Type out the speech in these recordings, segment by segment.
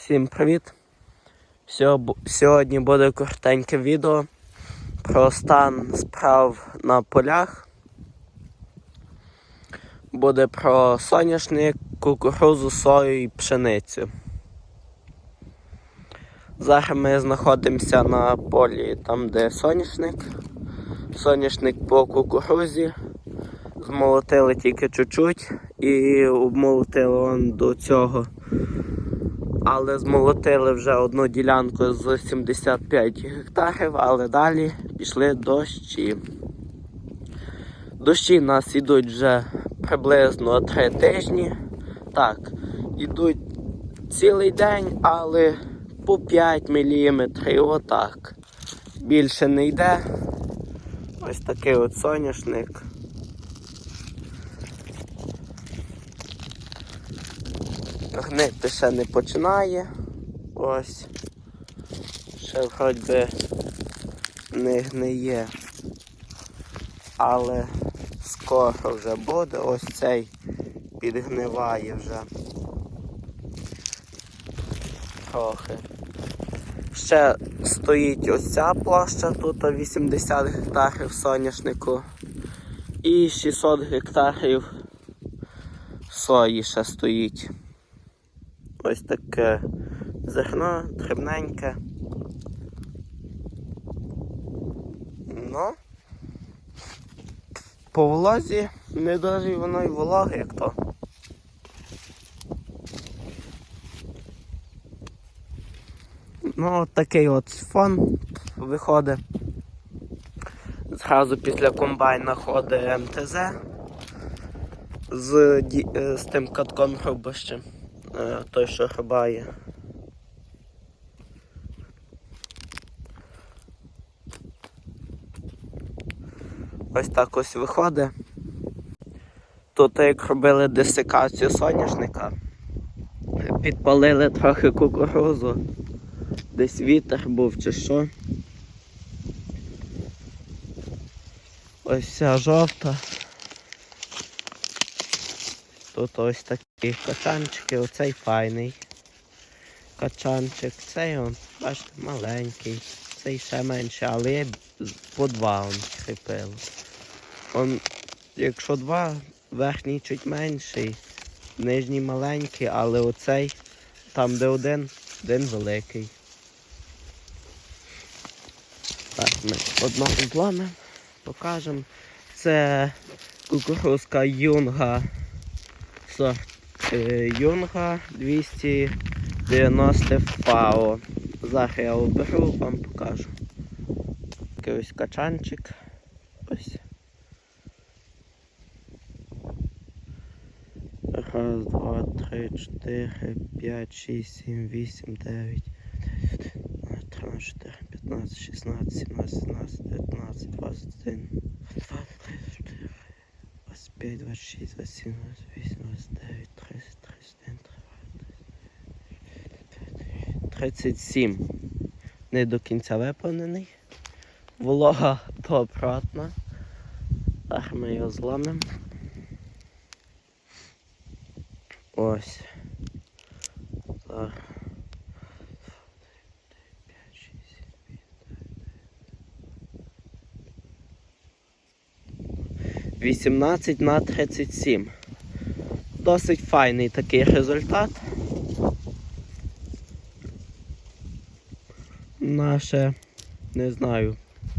Всім привіт! Сьогодні буде коротеньке відео про стан справ на полях. Буде про соняшник, кукурузу, сою і пшеницю. Зараз ми знаходимося на полі там, де соняшник. Соняшник по кукурузі. Змолотили тільки чуть-чуть і обмолотили он до цього але змолотили вже одну ділянку з 75 гектарів, але далі пішли дощі. Дощі нас йдуть вже приблизно 3 тижні. Так, йдуть цілий день, але по 5 мм, отак. Більше не йде. Ось такий от соняшник. Гнити ще не починає. Ось. Ще вроді би не гниє. Але скоро вже буде. Ось цей підгниває вже. Трохи. Ще стоїть ось ця площа, тут 80 гектарів соняшнику. І 600 гектарів сої ще стоїть. Ось таке зерно дрібненьке. Ну, по вологі не дуже воно й вологе, як то. Ну, от такий от фон виходить. Зразу після комбайна ходить МТЗ з, е, з тим катком грубощем. Е, той, що грабає. Ось так ось виходить. Тут як робили десикацію соняшника, підпалили трохи кукурузу, десь вітер був чи що. Ось вся жовта. Тут ось такі качанчики, оцей файний качанчик, цей он, бачите, маленький, цей ще менший, але є по два он кріпили. Он, якщо два, верхній чуть менший, нижній маленький, але оцей, там де один, один великий. Так, ми одного зламемо, покажемо. Це кукурузка юнга сорт Юнга 290 ФАО. Зараз я оберу, вам покажу. Такий ось качанчик. Ось. Раз, два, три, чотири, п'ять, шість, сім, вісім, дев'ять. 13, 14, 15, 16, 17, 18, 19, 21, 25, 26, 27, 28, 29, 30, 31, 37. Не до кінця виповнений. Волога добротна. Так ми його зламемо. Ось. Так. 18 на 37. Досить файний такий результат. Наше не знаю,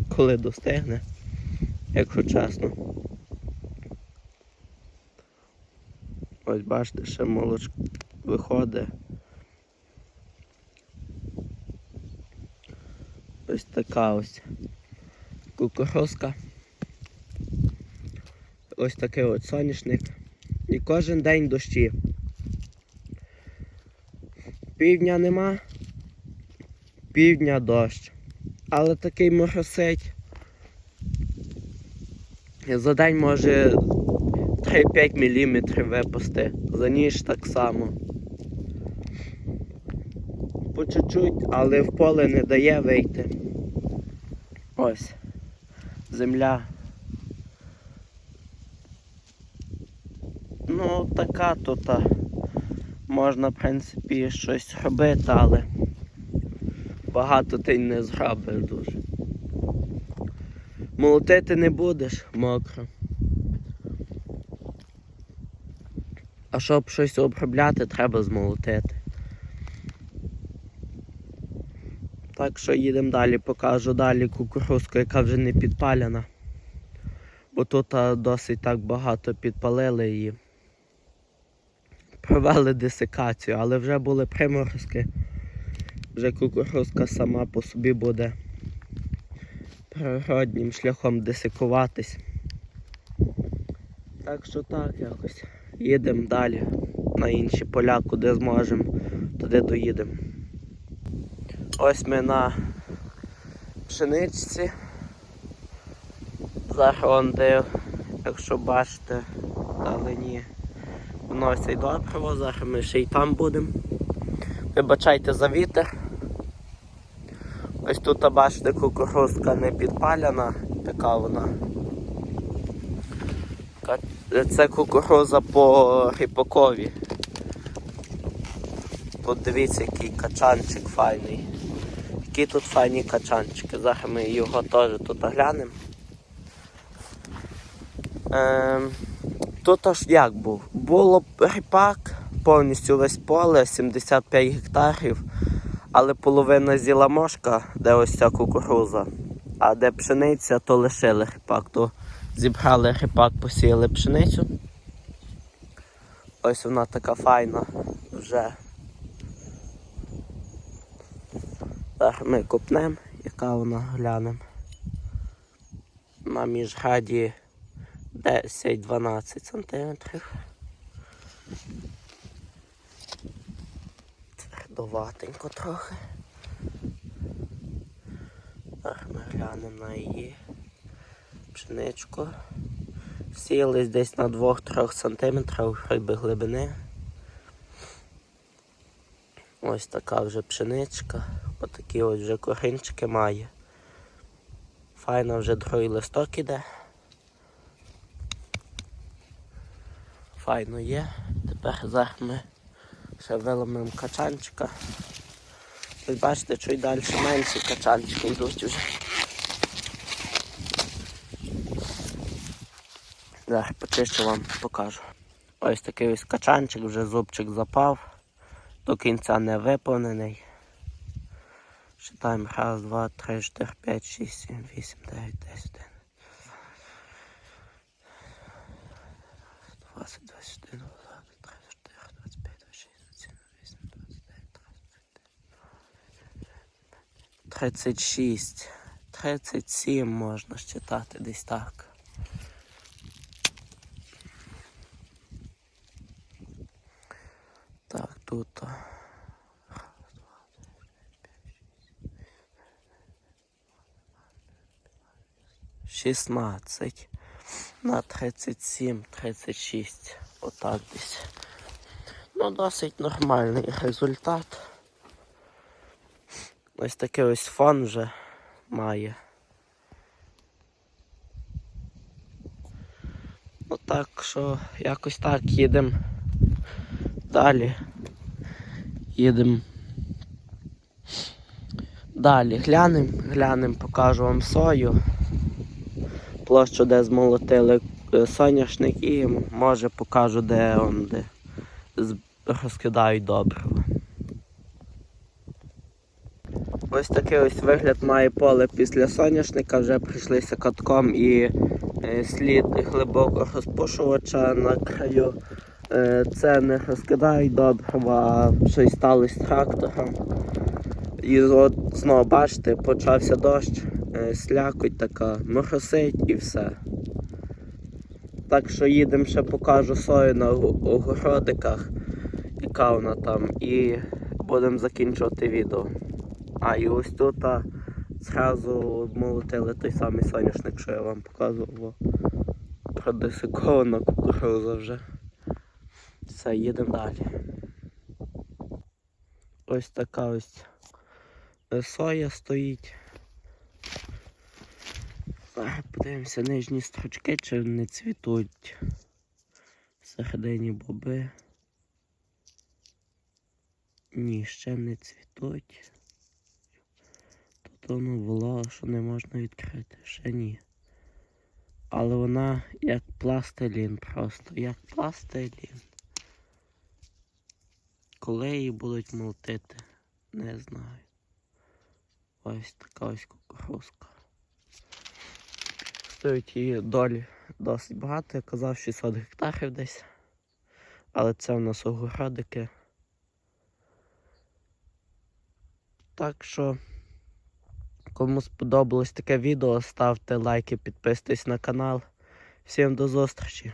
коли достигне, якщо чесно. Ось бачите, ще молочко виходить. Ось така ось кукурузка. Ось такий от соняшник. І кожен день дощі. Півдня нема, півдня дощ. Але такий моросить. За день може 3-5 мм випусти. За ніж так само. По чуть-чуть, але в поле не дає вийти. Ось. Земля. Ну, така тут можна, в принципі, щось робити, але багато ти не зробиш дуже. Молотити не будеш мокро. А щоб щось обробляти, треба змолотити. Так що їдемо далі, покажу далі кукурузку, яка вже не підпалена. Бо тут досить так багато підпалили її. Провели десикацію, але вже були приморозки. Вже кукурузка сама по собі буде природнім шляхом десикуватись. Так що так якось. Їдемо далі на інші поля, куди зможемо, туди доїдемо. Ось ми на пшеничці. Зараз якщо бачите, вдалині вносять добриво, зараз ми ще й там будемо. Вибачайте за вітер. Ось тут бачите кукурузка не підпалена, така вона. Це кукуруза по ріпакові. Тут дивіться, який качанчик файний. Які тут файні качанчики. Зараз ми його теж тут глянемо. Ем, тут аж як був? Було ріпак, повністю весь поле, 75 гектарів, але половина зіла мошка, де ось ця кукуруза. А де пшениця, то лишили ріпак. То зібрали ріпак, посіяли пшеницю. Ось вона така файна вже. Зараз ми копнемо, яка вона глянемо. На міжграді 10-12 сантиметрів. Твердоватенько трохи. Зараз ми глянемо на її пшеничку. Сіялись десь на 2-3 сантиметрах би глибини. Ось така вже пшеничка. Отакі ось вже корінчики має. Файно вже другий листок іде. Файно є. Тепер зараз ми ще виламемо качанчика. Ви бачите, що й далі менші качанчики йдуть вже. Зараз почищу вам покажу. Ось такий ось качанчик, вже зубчик запав, до кінця не виповнений. Считаємо раз, два, три, чотири, п'ять, шість, сім, вісім, дев'ять, десять, один. 20, 21, 22, 24, 25, 26, 27, 28, 29, 36, 37 можна считати десь так. Так, тут. Шістнадцять на 37, 36. Отак десь. Ну, досить нормальний результат. Ось такий ось фон вже має. Ну так що якось так їдемо далі. Їдемо. Далі глянемо, глянемо, покажу вам сою. Площу, де змолотили е, соняшник і може покажу, де он де розкидають добриво. Ось такий ось вигляд має поле після соняшника, вже прийшлися катком і е, слід глибокого розпушувача на краю. Е, Це не розкидають добрива, щось сталося з трактором. І от знову бачите, почався дощ, е, слякоть така, моросить і все. Так що їдемо ще покажу сою на го- огородиках, яка вона там, і будемо закінчувати відео. А і ось тут зразу молотили той самий соняшник, що я вам показував. Продесикована кукуруза вже. Все, їдемо далі. Ось така ось е, соя стоїть. Подивимося нижні строчки, чи не цвітуть. Всередині боби. Ні, ще не цвітуть. Воно було, що не можна відкрити. Ще ні. Але вона як пластилін просто, як пластилін. Коли її будуть молотити, не знаю. Ось така ось кукурузка. Стоїть її долі досить багато, я казав 600 гектарів десь. Але це в нас огородики. Так що, кому сподобалось таке відео, ставте лайки, підписуйтесь на канал. Всім до зустрічі!